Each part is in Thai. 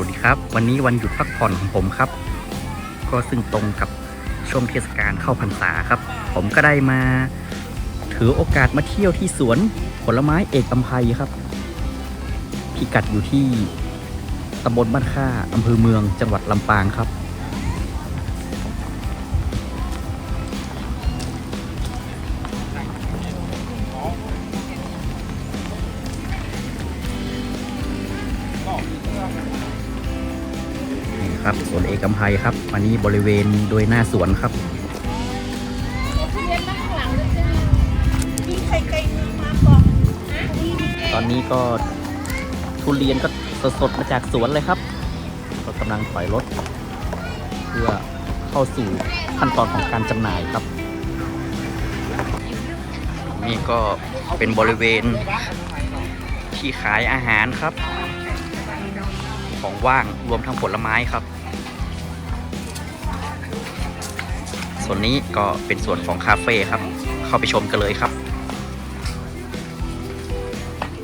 วัสดีครับ วันนี้วันหยุดพักผ่อนของผมครับ ก็ซึ่งตรงกับช่วงเทศกาลเข้าพรรษาครับ ผมก็ได้มา ถือโอกาสมาเที่ยวที่สวนผลไม้เอกอัมภัยครับ พิกัดอยู่ที่ตำบลบ้านค่าอำเภอเมืองจังหวัดลำปางครับ อกอัมภัยครับ อันนี้บริเวณโดยหน้าสวนครับตอนนี้ก็ทุเรียนก็สดๆมาจากสวนเลยครับก็กำลังถอยรถ เพื่อเข้าสู่ขั้นตอนของการจำหน่ายครับ นี่ก็เป็นบริเวณที่ขายอาหารครับ ของว่างรวมทั้งผลไม้ครับ ส่วนนี้ก็เป็นส่วนของคาเฟ่ครับ เข้าไปชมกันเลยครับ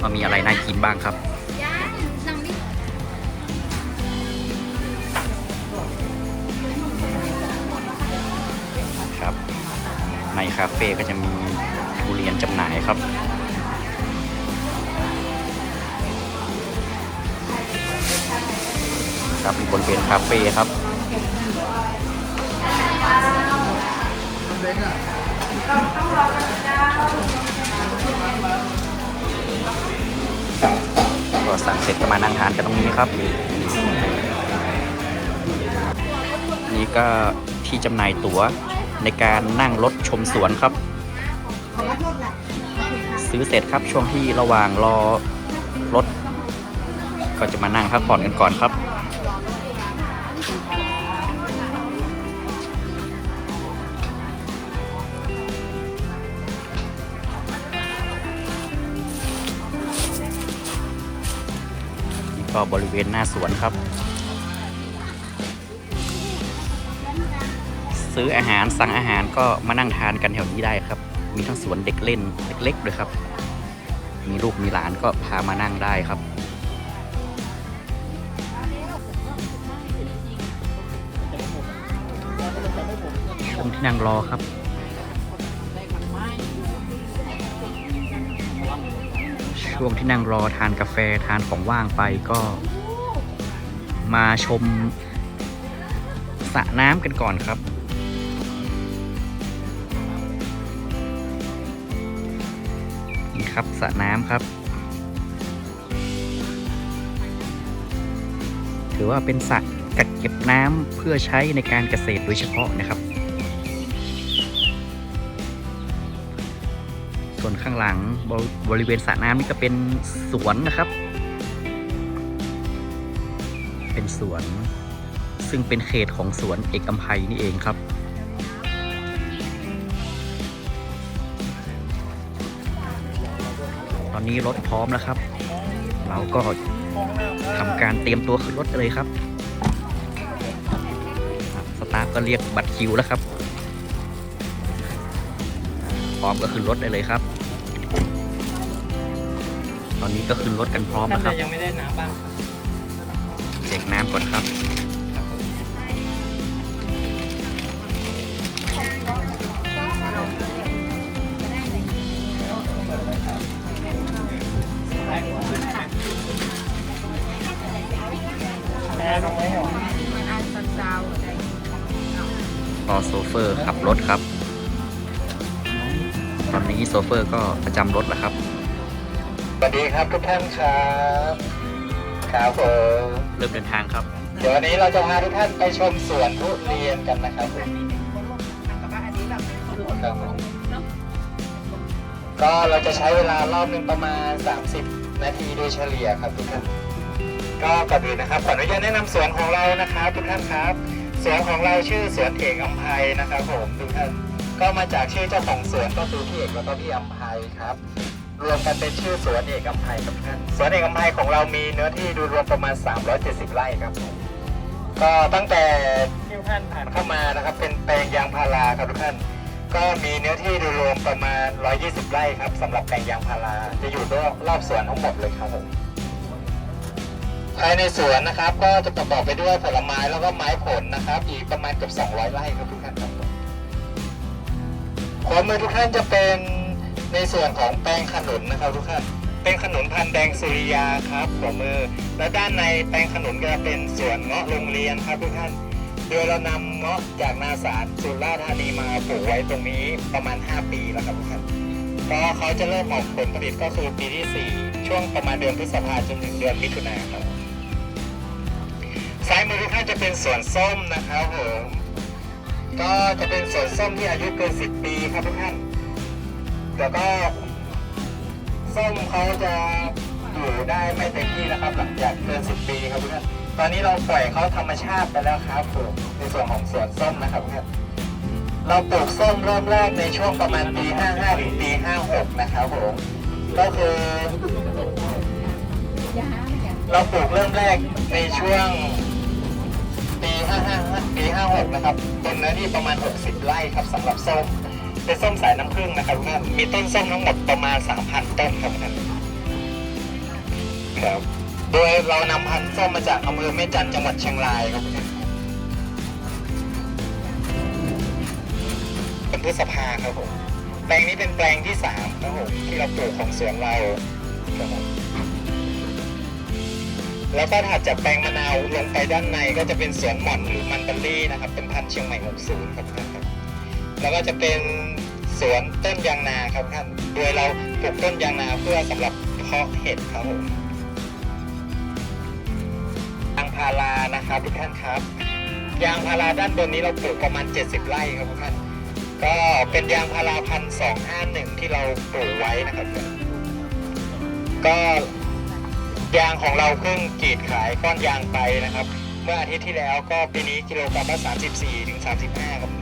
ว่ามีอะไรน่ากินบ้างครับ ครับ ในคาเฟ่ก็จะมีทุเรียนจำหน่ายครับครับบริเวณคาเฟ่ครับ ก็สั่งเสร็จก็มานั่งทานกันตรงนี้ครับ นี่ก็ที่จำหน่ายตั๋วในการนั่งรถชมสวนครับ ซื้อเสร็จครับช่วงที่ระหว่างรอรถ ก็จะมานั่งพักผ่อนกันก่อนครับ ก็บริเวณหน้าสวนครับ ซื้ออาหารสั่งอาหารก็มานั่งทานกันแถวนี้ได้ครับ มีทั้งสวนเด็กเล่นเล็กๆด้วยครับ มีลูกมีหลานก็พามานั่งได้ครับช่วงที่นั่งรอครับ ช่วงที่นั่งรอทานกาแฟทานของว่างไปก็ มาชมสระน้ำกันก่อนครับ นี่ครับสระน้ำครับ ถือว่าเป็นสระกักเก็บน้ำเพื่อใช้ในการเกษตรโดยเฉพาะนะครับางหลังบบริเวณสระน้ำนี่ก็เป็นสวนนะครับ เป็นสวน ซึ่งเป็นเขตของสวนเอกอัมภัยนี่เองครับตอนนี้รถพร้อมแล้วครับ เราก็ทำการเตรียมตัวขึ้นรถเลยครับ สตาฟก็เรียกบัตรคิวแล้วครับ พร้อมก็ขึ้นรถได้เลยครับ ตอนนี้ก็ขึ้นรถกันพร้อมท่านนะคใดรับยังไม่ได้น้ำบ้างเช็คน้ำก่อนครับแพ้ตรงไหนหรอมันอาจจะดาวอะไรรอโซเฟอร์ขับรถครับ ตอนนี้โซเฟอร์ก็ประจำรถแล้วครับส วัสดีครับทุกท่านครับครับผมเริ่มเดินทางครับ เดี๋ยววันนี้เราจะพาทุกท่านไปชมสวนทุเรียนกันนะครับผมครับผมก็เราจะใช้เวลารอบหนึ่งประมาณ 30 นาทีโดยเฉลี่ยครับทุกท่านก็ก่อนอื่นนะครับขออนุญาตแนะนำสวนของเรานะครับทุกท่านครับสวนของเราชื่อสวนเอกอัมภัยนะครับผมทุกท่านก็มาจากชื่อเจ้าของสวนก็คือพี่เอกแล้วก็พี่อัมภัยครับ รวมกันเป็นชื่อสวนเอกอัมภัยครับทุกท่านสวนเอกอัมภัยของเรามีเนื้อที่ดูรวมประมาณ 370 ไร่ครับ ก็ตั้งแต่ที่ท่านผ่านเข้ามานะครับ เป็นแปลงยางพาราครับทุกท่านก็มีเนื้อที่ดูรวมประมาณ 120 ไร่ครับสำหรับแปลงยางพาราจะอยู่รอบรอบสวนทั้งหมดเลยครับผมภายในสวนนะครับก็จะประกอบไปด้วยผลไม้แล้วก็ไม้ผลนะครับ อีกประมาณเกือบ 200 ไร่ครับทุกท่านครับขวามือทุกท่านจะเป็น ในส่วนของแปลงขนุนนะครับทุกท่านเป็นขนุนพันธุ์แดงสุริยาครับขวามือ และด้านในแปลงขนุนก็จะเป็นสวนเงาะโรงเรียนครับทุกท่านโดยเรานำเงาะจากนาสารสุราษฎร์ธานีมาปลูกไว้ตรงนี้ประมาณ 5 ปีแล้วครับทุกท่านก็เขาจะเริ่มออกผลผลิตก็คือปีที่ 4 ช่วงประมาณเดือนพฤษภาจนถึงเดือนมิถุนายนครับซ้ายมือทุกท่านจะเป็นสวนส้มนะครับผมก็จะเป็นสวนส้มที่อายุเกิน 10 ปีครับทุกท่าน แล้วก็ส้มเขาจะอยู่ได้ไม่เต็มที่นะครับ หลังจากเกิน10ปีครับทุกท่านตอนนี้เราปล่อยเขาธรรมชาติไปแล้วครับผมในส่วนของสวนส้มนะครับทุกท่านเราปลูกส้มเริ่มแรกในช่วงประมาณปี55ถึงปี56นะครับผมก็คือเราปลูกเริ่มแรกในช่วงปี55ปี56นะครับต้นเนื้อที่ประมาณ 60 ไร่ครับสำหรับส้ม เป็นส้มสายน้ำผึ้งนะครับทุกท่านมีต้นส้มทั้งหมดประมาณ 3,000 ต้นครับท่านครับ โดยเรานำพันธุ์ส้มมาจากอำเภอแม่จันจังหวัดเชียงรายครับท่านเป็นพฤษภาครับผมแปลงนี้เป็นแปลงที่สามครับผมที่เราปลูกของสวนเราครับผมแล้วก็ถัดจากแปลงมะนาวลงไปด้านในก็จะเป็นสวนหม่อนหรือมันเบอรี่นะครับ เป็นพันธุ์เชียงใหม่60ครับท่านครับแล้วก็จะเป็น สวนต้นยางนาครับท่าน โดยเราปลูกต้นยางนาเพื่อสำหรับเพาะเห็ดครับผมยางพารานะครับทุกท่านครับ ยางพาราด้านบนนี้เราปลูกประมาณ 70 ไร่ครับทุกท่าน ก็เป็นยางพาราพันสองห้าหนึ่งที่เราปลูกไว้นะครับ ก็ยางของเราเพิ่งกรีดขายก้อนยางไปนะครับ เมื่ออาทิตย์ที่แล้วก็ปีนี้กิโลกรัมละ34ถึง35ครับนะ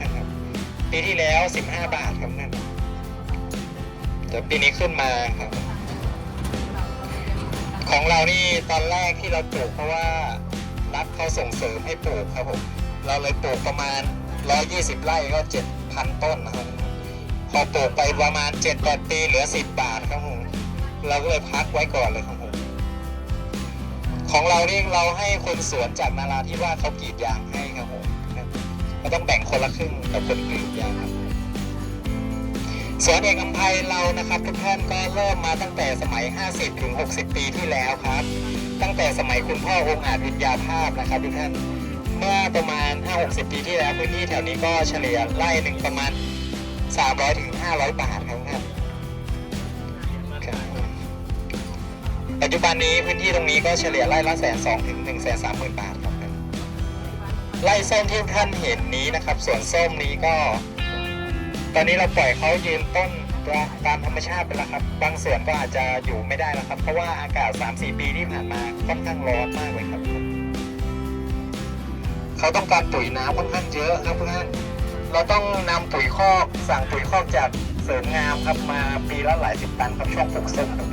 ครับ ปีที่แล้ว15บาทครับนั่นแต่ปีนี้ขึ้นมาครับ ของเรานี่ตอนแรกที่เราปลูกเพราะว่ารัฐเขาส่งเสริมให้ปลูกครับผมเราเลยปลูกประมาณ120ไร่ก็7,000ต้นนะครับพอปลูกไปประมาณ7-8ปีเหลือ10บาทครับผมเราก็เลยพักไว้ก่อนเลยครับผมของเราเนี่เราให้คนสวนจากนาราที่ว่าสเขากรีดยางให้ครับผม ต้องแบ่งคนละครึ่งกับคนกรีดยางครับสวนเอกอัมภัยเรานะครับ ทุกท่านก็เริ่มมาตั้งแต่สมัย 50 ถึง 60 ปีที่แล้วครับ ตั้งแต่สมัยคุณพ่อองค์อาจวิทยาภาพนะครับทุกท่านเมื่อประมาณ 5-60 ปีที่แล้วพื้นที่แถวนี้ก็เฉลี่ยไร่หนึ่งประมาณ 300ถึง500 บาทครับท่านครับปัจจุบันนี้พื้นที่ตรงนี้ก็เฉลี่ยไร่ละแสนสองถึงหนึ่งแสนสามหมื่นบาทครับ ไร่ส้มที่ท่านเห็นนี้นะครับ ส่วนส้มนี้ก็ ตอนนี้เราปล่อยเขายืนต้นตามธรรมชาติไปแล้วครับ บางส่วนก็อาจจะอยู่ไม่ได้แล้วครับ เพราะว่าอากาศ 3-4 ปีที่ผ่านมาค่อนข้างร้อนมากเลยครับเขาต้องการปุ๋ยน้ำค่อนข้างเยอะครับเพื่อนเราต้องนำปุ๋ยคอกสั่งปุ๋ยคอกจากเสริมงามครับมาปีละหลายสิบตันครับช่วงปลูกส้มครับ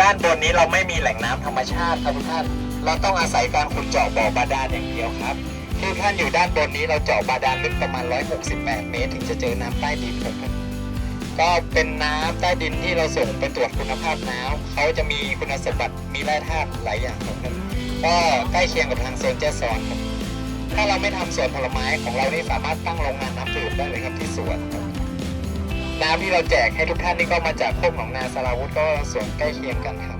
ด้านบนนี้เราไม่มีแหล่งน้ำธรรมชาติครับทุกท่าน เราต้องอาศัยการขุดเจาะบ่อบาดาลอย่างเดียวครับที่ท่านอยู่ด้านบนนี้เราเจาะบาดาลลึกประมาณ 168 เมตร ถึงจะเจอน้ำใต้ดินครับก็เป็นน้ำใต้ดินที่เราส่งไปตรวจคุณภาพน้ำเขาจะมีคุณสมบัติมีแร่ธาตุหลายอย่างครับก็ใกล้เคียงกับทางโซนแจ้ซ้อนครับถ้าเราไม่ทำสวนผลไม้ของเรานี่สามารถตั้งโรงงานน้ำดื่มได้เลยครับที่สวนครับน้ำที่เราแจกให้ทุกท่านนี่ก็มาจากโคกหนองนาสาราวุธก็สวนใกล้เคียงกันครับ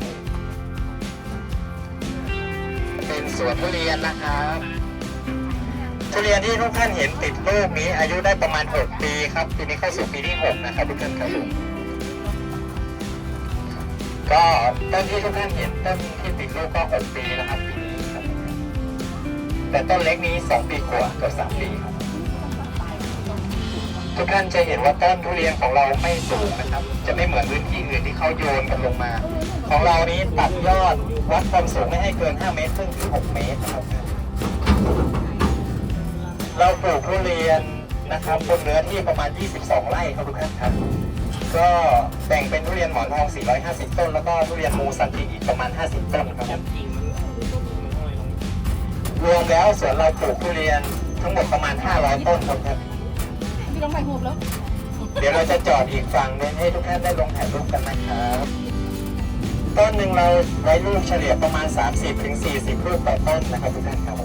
เป็นสวนทุเรียนนะครับทุเรียนที่ทุกท่านเห็นติดลูกนี้อายุได้ประมาณ 6 ปีครับปีนี้เข้าสู่ปีที่ 6 นะครับทุกท่านครับผมก็ต้นที่ทุกท่านเห็นต้นที่ติดลูกก็6ปีนะครับปีนี้ครับแต่ต้นเล็กนี้ 2 ปีกว่าเกือบ3ปีครับ ทุกท่านจะเห็นว่าต้นทุเรียนของเราไม่สูงนะครับ จะไม่เหมือนพื้นที่อื่นที่เขาโยนกันลงมา ของเรานี้ตัดยอดวัดความสูงไม่ให้เกิน 5 เมตรครึ่งถึง6เมตรนะครับ เราปลูกทุเรียนนะครับบนเนื้อที่ประมาณ 22 ไร่ครับทุกท่านครับ ก็แบ่งเป็นทุเรียนหมอนทอง 450 ต้น แล้วก็ทุเรียนมูสันติอีกประมาณ 50 ต้นครับรวมแล้วสวนเราปลูกทุเรียนทั้งหมดประมาณ 500 ต้นครับครับ พี่ต้องไปหูบแล้ว เดี๋ยวเราจะจอดอีกฝั่งหนึงให้ทุกท่านได้ลงถ่ายรูปกันนะครับ ต้นหนึ่งเราได้ลูกเฉลี่ยประมาณ30ถึง40ลูกต่อต้นนะครับทุกท่านครับ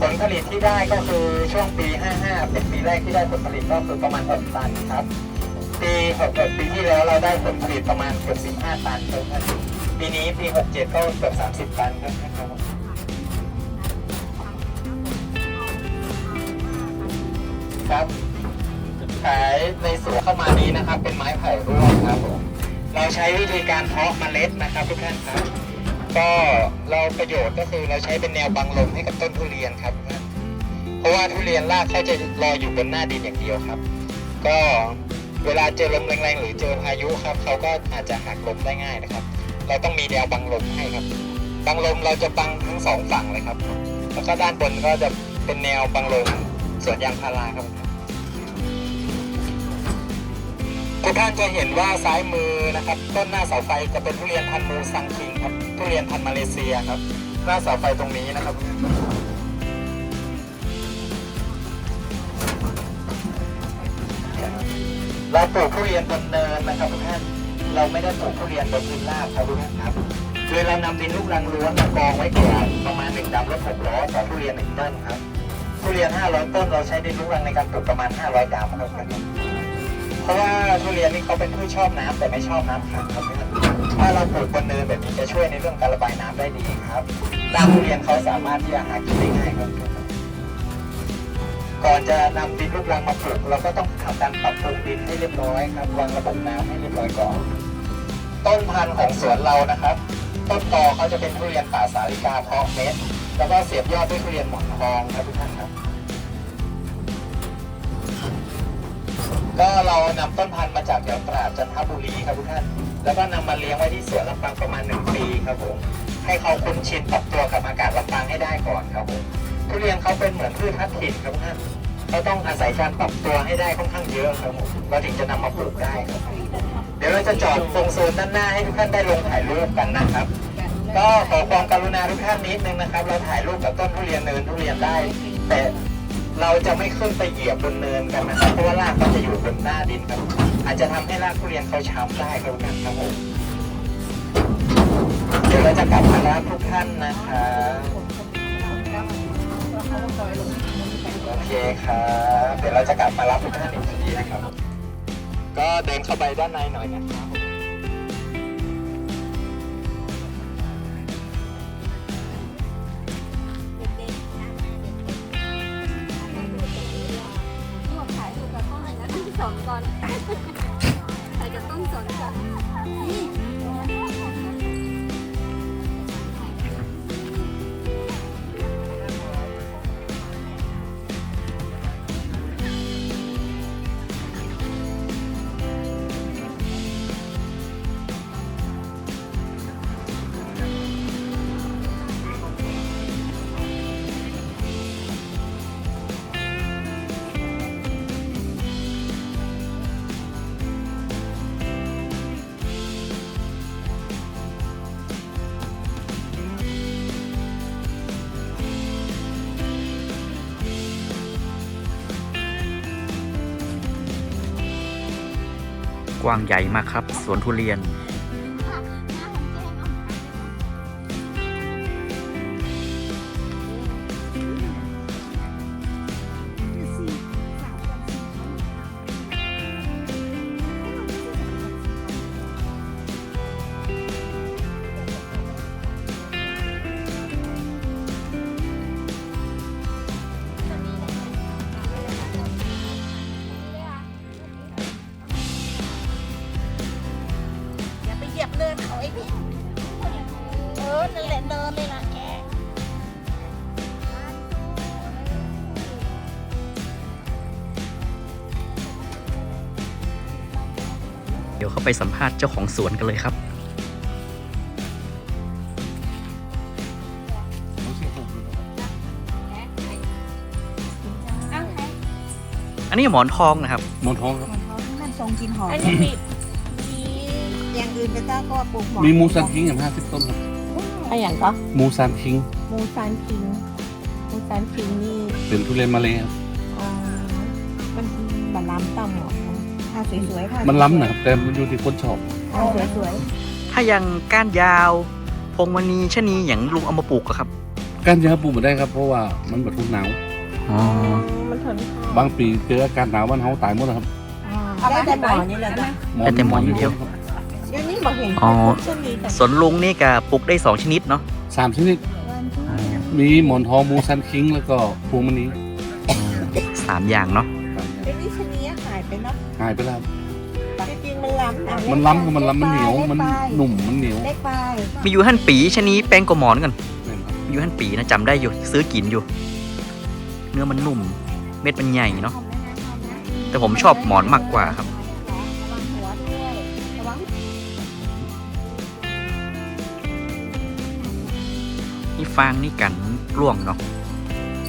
ผลผลิตที่ได้ก็คือช่วงปี 55 เป็นปีแรกที่ได้ผลผลิตก็คือประมาณ6ตันครับ ปี6ปีที่แล้วเราได้ผลผลิตประมาณเกือบ15 ตันครับท่านปีนี้ปี 67 ก็เกือบ30 ตันครับท่านครับ ครับ ขายในสวนเข้ามานี้นะครับ เป็นไม้ไผ่ร่วงครับผมเราใช้วิธีการเพาะเมล็ดนะครับทุกท่านครับ ก็เราประโยชน์ก็คือเราใช้เป็นแนวบังลมให้กับต้นทุเรียนครับทุกท่านเพราะว่าทุเรียนรากเขาจะลอยอยู่บนหน้าดินอย่างเดียวครับ ก็เวลาเจอลมแรงๆ หรือเจอพายุครับเขาก็อาจจะหักลมได้ง่ายนะครับ เราต้องมีแนวบังลมให้ครับบังลมเราจะบังทั้งสองฝั่งเลยครับ แล้วก็ด้านบนก็จะเป็นแนวบังลมสวนยางพาราครับ ทุกท่านจะเห็นว่าซ้ายมือนะครับต้นหน้าเสาไฟจะเป็นทุเรียนพันมูซังคิงครับทุเรียนพันมาเลเซียครับหน้าเสาไฟตรงนี้นะครับเราปลูกทุเรียนบนเนินนะครับทุกท่านเราไม่ได้ปลูกทุเรียนบนพื้นราบครับทุกท่านครับคือเรานำดินลูกรังล้วนมากองไว้ก่อนประมาณหนึ่งดำรถหกล้อต่อทุเรียนหนึ่งต้นครับทุเรียน500ต้นเราใช้ดินลูกรังในการปลูกประมาณ500ดำครับ เพราะว่าทุเรียนนี่เขาเป็นพืชชอบน้ำแต่ไม่ชอบน้ำขังครับถ้าเราปลูกบนเนินแบบนี้จะช่วยในเรื่องการระบายน้ำได้ดีครับรากทุเรียนเขาสามารถที่จะหากินได้ง่ายครับก่อนจะนำดินลูกรังมาปลูกเราก็ต้องทำการปรับปรุงดินให้เรียบร้อยครับวางระบบน้ำให้เรียบร้อยก่อนต้นพันธุ์ของสวนเรานะครับ ต้นตอเขาจะเป็นทุเรียนป่าสาลิกาเพาะเม็ดแล้วก็เสียบยอดด้วยทุเรียนหมอนทองครับทุกท่านครับ ก็เรานำต้นพันธุ์มาจากแถวตราดจันทบุรีครับทุกท่าน แล้วก็นำมาเลี้ยงไว้ที่สวนลำปางประมาณหนึ่งปีครับผมให้เขาคุ้นชินปรับตัวกับอากาศลำปางให้ได้ก่อนครับผมทุเรียนเขาเป็นเหมือนพืชพัดถิ่นครับทุกท่านเขาต้องอาศัยการปรับตัวให้ได้ค่อนข้างเยอะครับผมเราถึงจะนำมาปลูกได้ครับเดี๋ยวเราจะจอดตรงโซนด้านหน้าให้ทุกท่านได้ลงถ่ายรูปกันนะครับ ก็ขอความกรุณาทุกท่านนิดนึงนะครับ เราถ่ายรูปกับต้นทุเรียนเนินทุเรียนได้ แต่ เราจะไม่ขึ้นไปเหยียบบนเนินกันนะครับ เพราะว่ารากเขาจะอยู่บนหน้าดินครับ อาจจะทำให้รากทุเรียนเขาช้ำได้ครับทุกท่านครับผมเดี๋ยวเราจะกลับมารับทุกท่านนะครับโอเคครับเดี๋ยวเราจะกลับมารับทุกท่านอีกทีนะครับ ก็เดินเข้าไปด้านในหน่อยนะครับ ว้างใหญ่มากครับ สวนทุเรียน เดี๋ยวเข้าไปสัมภาษณ์เจ้าของสวนกันเลยครับ อันนี้หมอนทองนะครับ หมอนทองครับ มันทรงกินหอมอันนี้มีมีอย่างอื่นก็ได้ก็ปลูกหมอนมีมูซันคิงอย่างห้าสิบต้นครับอะไรอย่างก็มูซันคิงมูซานคิงมูซานคิงนี่เป็นทุเรียนมาเลยครับเอ่อมันบาล้ำต่ำหรอ ผ้าสวยๆผ้ามันล้ำนะครับแต่มันอยู่ที่คนชอบผ้าสวยถถ้ายังก้านยาวพวงมณีชะนีอย่างลุงเอามาปลูกอะครับการยาปลูกมาได้ครับเพราะว่ามันบรรทุกหนาวอ๋อมันทนบางปีเจออากาศหนาวมันเขาตายหมดนะครับได้แต่หมอนี่แหละนะหมอนแต่แต่หมอนอย่างเดียวครับเดี๋ยวนี้บอกเห็นอ๋อเช่นนี้แต่สวนลุงนี่ก็ปลูกได้สองชนิดเนาะสามชนิดมีหมอนทองมูซันคิง แล้วก็พวงมณีสามอย่างเนาะาะหายไปแล้วจริงๆมันล้ำนะมันล้ำกับมันล้ำมันเหนียวมันหนุ่มมันเหนียวเล็กไปมีอยู่หั่นปีชะนีแป้งกว่าหมอนกันเนี่ยครับมีอยู่หั่นปีนะจำได้อยู่ซื้อกินอยู่ เนื้อมันนุ่ม เม็ดมันใหญ่เนาะแต่ผมชอบหมอนมากกว่าครับระวังหัวด้วยระวังนี่ฟางนี่กันร่วงเนาะ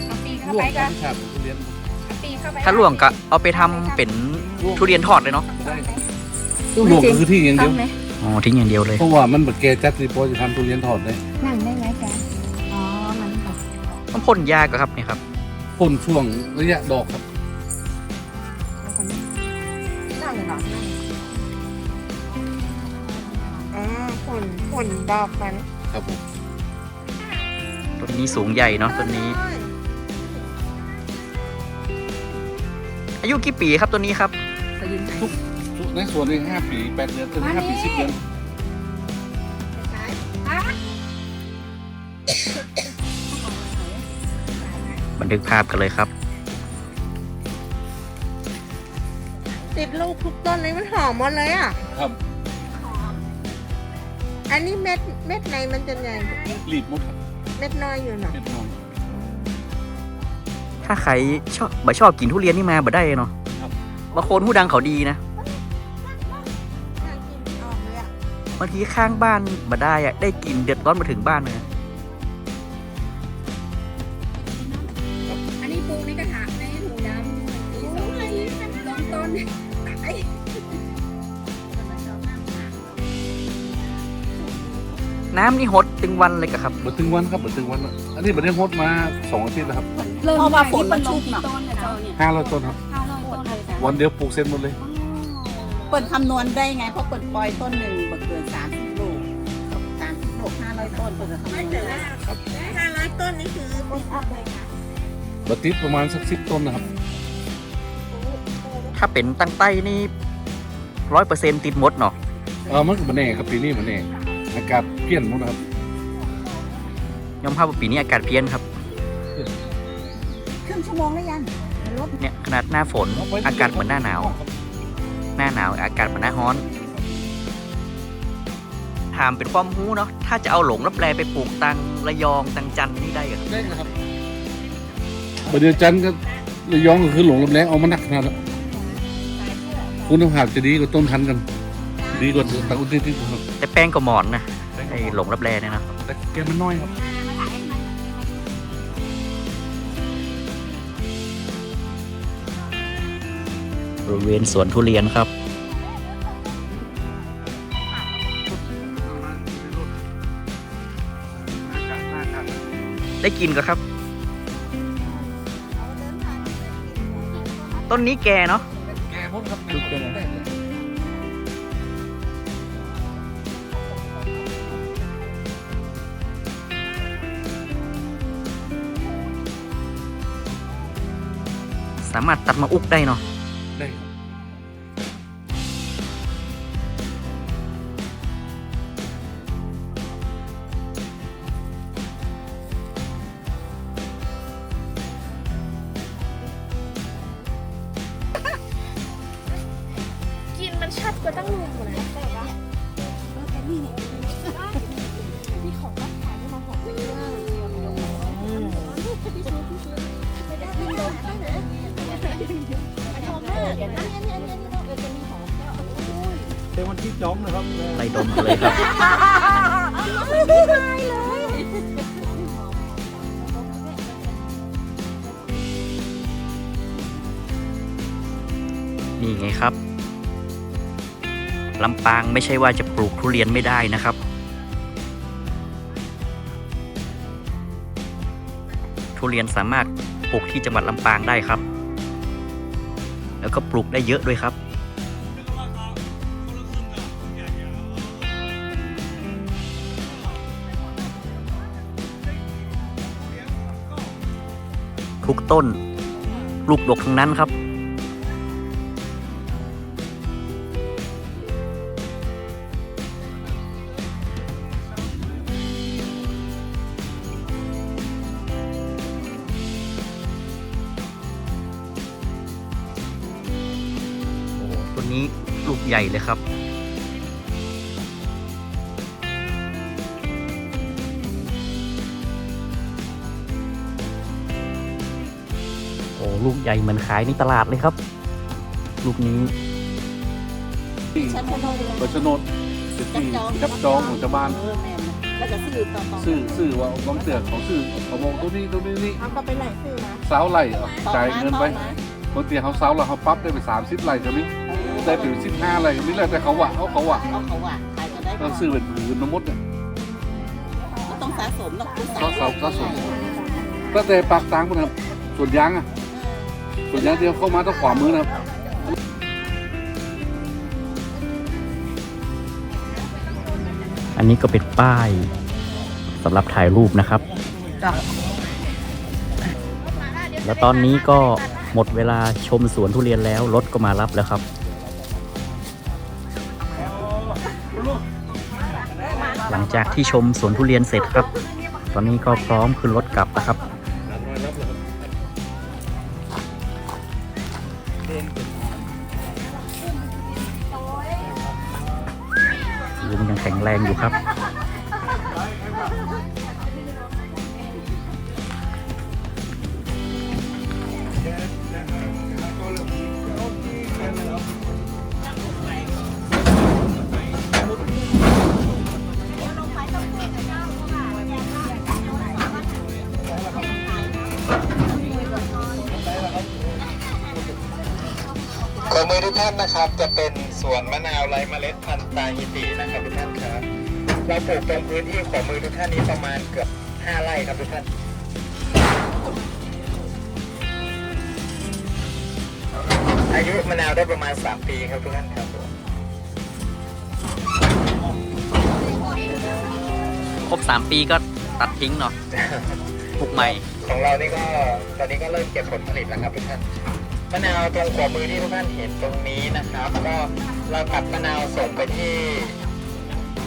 เอาปีเข้าลวไปกกักันนครับทุเรียนเอาปีเข้าไปถ้าร่วงก็เอาไปทำเป็น ทุเรียนทอดเลยเนาะได้ครับลวกก็คือที่อย่างเดียวทำไหมอ๋อทิ้งอย่างเดียวเลยเพราะว่ามันแบบแกจัดสิโปจะทำทุเรียนทอดได้นั่งได้ไหมจ๊ะอ๋อมันแบบต้องพ่นยาก็ครับเนี่ยครับพ่นช่วงระยะดอกครับนั่งเหรอนั่งอ่าผลผลดอกมันครับผมต้นนี้สูงใหญ่เนาะต้นนี้ อายุกี่ปีครับต้นนี้ครับไป ยืนไหนในสวนนี่ห้าปีแปดเดือนถึงห้าปีสิบเดือนบันทึกภาพกันเลยครับติดลูกทุกต้นเลยมันหอมหมดเลยอะ ครับอันนี้เม็ดเม็ดในมันจะใหญ่รีบหมดครับเม็ดน้อยอยู่เนาะ เม็ดนอนถ้าใครชอบบ่ชอบกินทุเรียนนี่มาบ่ได้เนาะครั บบางคนผู้ดังเขาดีนะน่ากินออกเลยอะบางทีข้างบ้านบ่ได้อะได้กลินเดือดร้อนมาถึงบ้านเลยอันนี้ปลูกในกระถางในถุงดำปีสองปีลองต้นไอ้น้ำนี่หดตึงวันเลยกะครับบัถึงวันครับบัถึงวันอะอันนี้บัได้งดมาสองอาทิตย์แล้วครับเริ่มมาฝนมันชุกต้นนะเจ้าเนี่ยห้าร้อยต้นครับ วันเดียวปลูกเสร็จหมดเลย เปิดคำนวณได้ไง เพราะเปิดปล่อยต้นหนึ่งบักเกินสามสิบลูกสามสิบลูกห้าร้อยต้นเปิดคำนวณได้ห้าร้อยต้นนี่คือบัติดประมาณสักสิบต้นนะครับ ถ้าเป็นตั้งใต้นี่ร้อยเปอร์เซ็นต์ติดหมดเนาะเออมันก็มาแน่ครับปีนี้มาแน่อากาศเปลี่ยนหมดนะครับยอมภาพว่าปีนี้อากาศเพี้ยนครับ ครึ่งชั่วโมงแล้วยังรถ เนี่ยขนาดหน้าฝนอากาศเหมือนหน้าหนาว หน้าหนาวอากาศเหมือนหน้าร้อน ถามเป็นความรู้เนาะถ้าจะเอาหลงรับแลไปปลูกตังระยองตังจันทร์นี่ได้เหรอได้นะครับประเดี๋ยวจันทร์ก็ระยองก็คือหลงลำแรงเอามานักขนาดนั้นคุณภาพจะดีกว่าต้นพันธุ์กัน ดีกว่าตะอุติที่ครับแต่แป้งก็หมอนนะไอ้หลงรับแลเนี่ยนะแต่แกมันน้อยครับ บริเวณสวนทุเรียนครับ ได้กินก็ครับ ต้นนี้แก่เนาะแกพบครับดูแกสามารถตัดมาอุกได้เนาะ ไลำปางไม่ใช่ว่าจะปลูกทุเรียนไม่ได้นะครับ ทุเรียนสามารถปลูกที่จังหวัดลำปางได้ครับ แล้วก็ปลูกได้เยอะด้วยครับทุกต้น ลูกดกทั้งนั้นครับ ญ่เลยครับ โอ้ลูกใหญ่เหมือนขายในตลาดเลยครับ ลูกนี้ที่ชั้นพนมเลยบัชโนดที่จับจองของชาวบ้านเออแม่นแล้วก็ซื้อต่อต่อซื้อซื้อว่าบางเตือกเขาซื้อเขาบอกตัวนี้ตัวนี้นี่เอาก็ไปไหนซื้อนะสาวไหลเอาต่อจ่ายมาเงินต่อไปมาบางทีเขาสาวแล้วเขาปั๊บได้ไปสามสิบไหลก็มี ได้ไปสิบห้าไหลก็มีแล้วแต่เขาว่าเขาเขาว่าเอาเขาว่าขายก็ได้เราซื้อเป็นผืนน้ำมดเนี่ยก็ต้องสะสมต้องซื้อเขาเขาเขาสมตั้งแต่ปากตางคนครับส่วนยางอะส่วนยางที่เขาเข้ามาต้องขวามือนะครับอันนี้ก็เป็นป้ายสำหรับถ่ายรูปนะครับ จ้ะแล้วตอนนี้ก็หมดเวลาชมสวนทุเรียนแล้วรถก็มารับแล้วครับ หลังจากที่ชมสวนทุเรียนเสร็จครับ ตอนนี้ก็พร้อมขึ้นรถกลับนะครับลุงยังแข็งแรงอยู่ครับ ทุกท่านนี้ประมาณเกือบ5ไร่ครับทุกท่านอายุมะนาวได้ประมาณ 3 ปีครับทุกท่านครับผมครบ 3 ปีก็ตัดทิ้งเนาะปลูกใหม่ ของเรานี่ก็ตอนนี้ก็เริ่มเก็บผลผลิตแล้วครับทุกท่านมะนาวตรงขวามือที่ทุกท่านเห็นตรงนี้นะครับ ก็เราตัดมะนาวส่งไปที่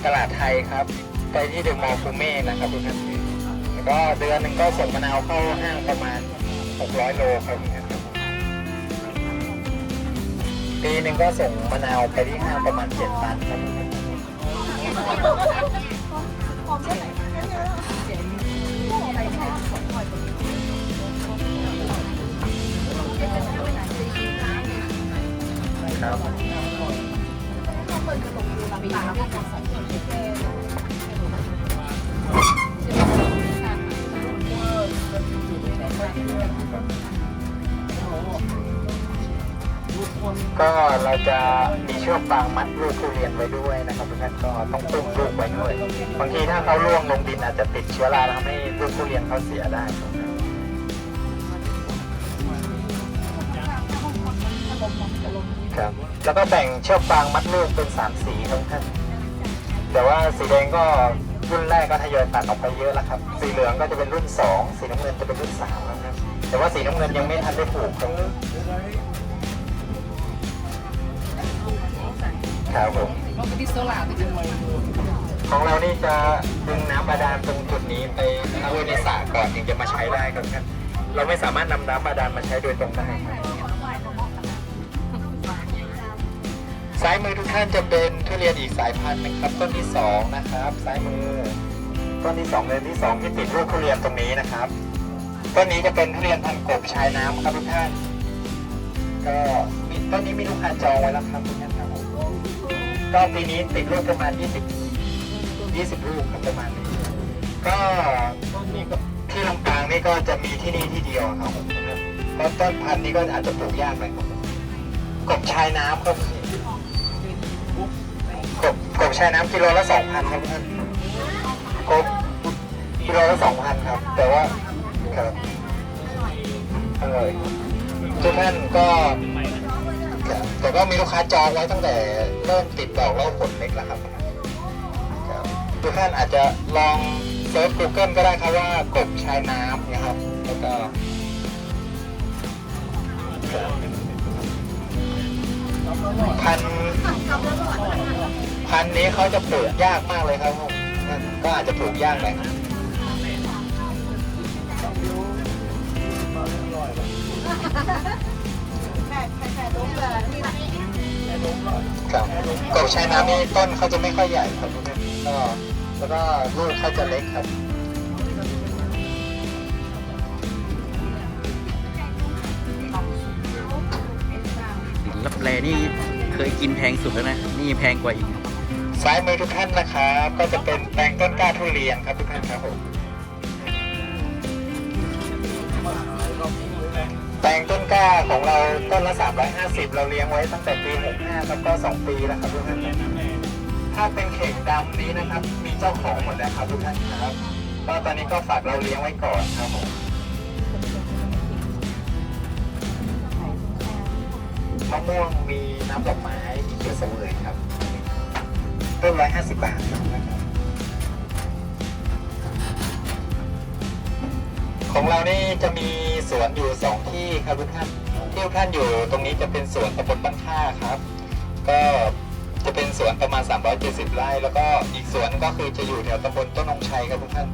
ตลาดไทยครับ ไปที่เดอะมอลล์ฟูเม่นะครับทุกท่านแล้วก็เดือนหนึ่งก็ส่งมะนาวเข้าห้างประมาณ 600 โลครับทุกท่านปีหนึ่งก็ส่งมะนาวไปที่ห้างประมาณ7ตันครับครับ ก็เราจะมีเชือกฟางมัดลูกทุเรียนไว้ด้วยนะครับทุกท่านก็ต้องปุ้มลูกไว้ด้วยบางทีถ้าเขาล่วงลงดินอาจจะติดเชื้อราทำให้ลูกทุเรียนเขาเสียได้ครับแล้วก็แบ่งเชือกฟางมัดลูกเป็นสามสีครับท่านแต่ว่าสีแดงก็รุ่นแรกก็ทยอยตัดออกไปเยอะแล้วครับ สีเหลืองก็จะเป็นรุ่นสองสีน้ำเงินจะเป็นรุ่นสามแล้วครับแต่ว่าสีน้ำเงินยังไม่ทันได้ปลูกครับ ครับผมของเรานี่จะดึงน้ำบาดาลตรงจุดนี้ไปเอาไว้ในสระก่อนถึงจะมาใช้ได้ครับท่านเราไม่สามารถนำน้ำบาดาลมาใช้โดยตรงได้ครับซ้ายมือทุกท่านจะเป็นทุเรียนอีกสายพันธุ์หนึงครับ ต้นที่สองนะครับซ้ายมือต้นที่สองเดือนที่สองที่ติดลูกทุเรียนตรงนี้นะครับต้นนี้จะเป็นทุเรียนพันธุ์กบชายน้ำครับทุกท่าน ก็มีต้นนี้มีลูกค้าจองไว้แล้วครับทุกท่านครับผม ก็ปีนี้ติดลูกประมาณ 20 20ลูกครับประมาณนี้ก็ที่ลำปางนี่ก็จะมีที่นี่ที่เดียวครับเพราะต้นพันธุ์นี้ก็อาจจะปลูกยากหน่อยครับกบชายน้ำครับกบกบชายน้ำกิโลละสองพันครับท่านกบกิโลละสองพันครับ แต่ว่าครับอร่อยทุกท่านก็ แต่ก็มีลูกค้าจองไว้ตั้งแต่เริ่มติดดอกแล้วผลเล็กแล้วครับครับทุกท่านอาจจะลองเซิร์ช Google ก็ได้ครับว่ากบชายน้ำนะครับ แล้วก็พันพันนี้เขาจะปลูกยากมากเลยครับผมก็อาจจะปลูกยากหน่อยครับ ครับกบชายน้ำนี่ต้นเขาจะไม่ค่อยใหญ่ครับทุกท่านก็แล้วก็ลูกเขาจะเล็กครับสินลับแลนี่เคยกินแพงสุดแล้วนะ นี่แพงกว่าอีก ซ้ายมือทุกท่านนะครับ ก็จะเป็นแปลงต้นกล้าทุเรียนครับทุกท่านครับผม แปลงต้นกล้าของเราต้นละ 350 เราเลี้ยงไว้ตั้งแต่ปี 65ครับก็ 2 ปีแล้วครับทุกท่านถ้าเป็นเข่งดำนี้นะครับ มีเจ้าของหมดแล้วครับทุกท่านครับก็ตอนนี้ก็ฝากเราเลี้ยงไว้ก่อนครับผมมะม่วงมีน้ำดอกไม้มีเขียวเสวยครับต้นร้อยห้าสิบบาทครับ ของเรานี่จะมีสวนอยู่สองที่ครับทุกท่านที่ทุกท่านอยู่ตรงนี้จะเป็นสวนตำบลบ้านค่าครับ ก็จะเป็นสวนประมาณ 370 ไร่ แล้วก็อีกสวนก็คือจะอยู่แถวตำบลต้นนงชัยครับทุกท่าน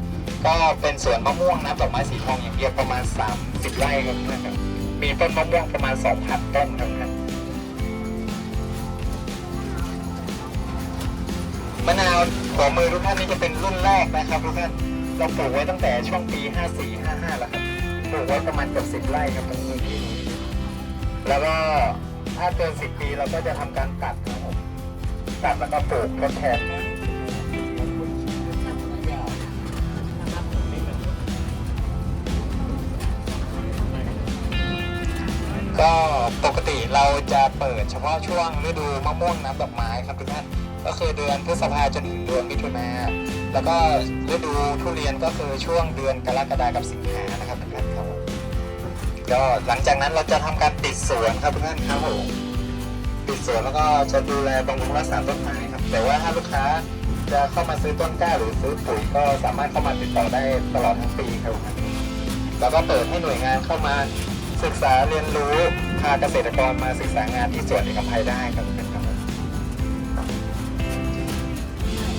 ก็เป็นสวนมะม่วงน้ำดอกไม้สีทองอย่างเดียวประมาณ 30 ไร่ครับทุกท่านครับ มีต้นมะม่วงประมาณ 2,000 ต้นครับทุกท่านมะนาวขอมือทุกท่านนี่จะเป็นรุ่นแรกนะครับทุกท่าน เราปลูกไว้ตั้งแต่ช่วงปี 54 55 แล้วครับปลูกไว้ประมาณเกือบ10ไร่ครับตรงพื้นที่นี้แล้วก็ถ้าเกิน10ปีเราก็จะทำการตัดครับผมตัดแล้วก็ปลูกทดแทนก็ปกติเราจะเปิดเฉพาะช่วงฤดูมะม่วงน้ำดอกไม้ครับทุกท่านก็คือเดือนพฤษภาจนถึงเดือนมิถุนา แล้วก็ฤดูทุเรียนก็คือช่วงเดือนกรกฎาคมกับสิงหานะครับทุกท่านครับก็หลังจากนั้นเราจะทำการปิดสวนครับทุกท่านครับผมปิดสวนแล้วก็จะดูแลบำรุงรักษาต้นไม้ครับ แต่ว่าถ้าลูกค้าจะเข้ามาซื้อต้นกล้าหรือซื้อปุ๋ยก็สามารถเข้ามาติดต่อได้ตลอดทั้งปีครับแล้วก็เปิดให้หน่วยงานเข้ามาศึกษาเรียนรู้พาเกษตรกรมาศึกษางานที่สวนเอกมัยได้ครับ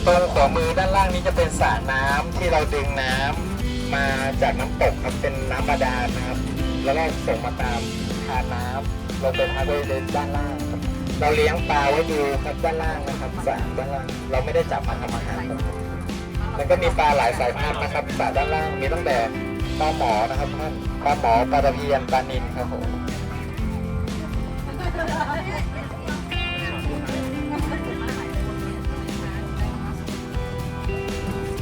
ตรงขวามือด้านล่างนี้จะเป็นสระน้ำที่เราดึงน้ำมาจากน้ำตกครับเป็นน้ำบาดาลนะครับ แล้วก็ส่งมาตามทานน้ำลงไปพักไว้ด้านล่างครับเราเลี้ยงปลาไว้อยู่ครับด้านล่างนะครับสระด้านล่าง เราไม่ได้จับมาทำอาหารครับแล้วก็มีปลาหลายสายพันธุ์นะครับสระด้านล่างมีตั้งแต่ปลาหมอนะครับท่านปลาหมอปลาตะเพียนปลานิลครับผม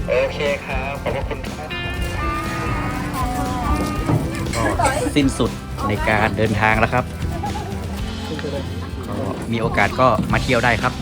โอเคครับ ขอบคุณครับก็สิ้นสุดในการเดินทางแล้วครับ ก็มีโอกาสก็มาเที่ยวได้ครับ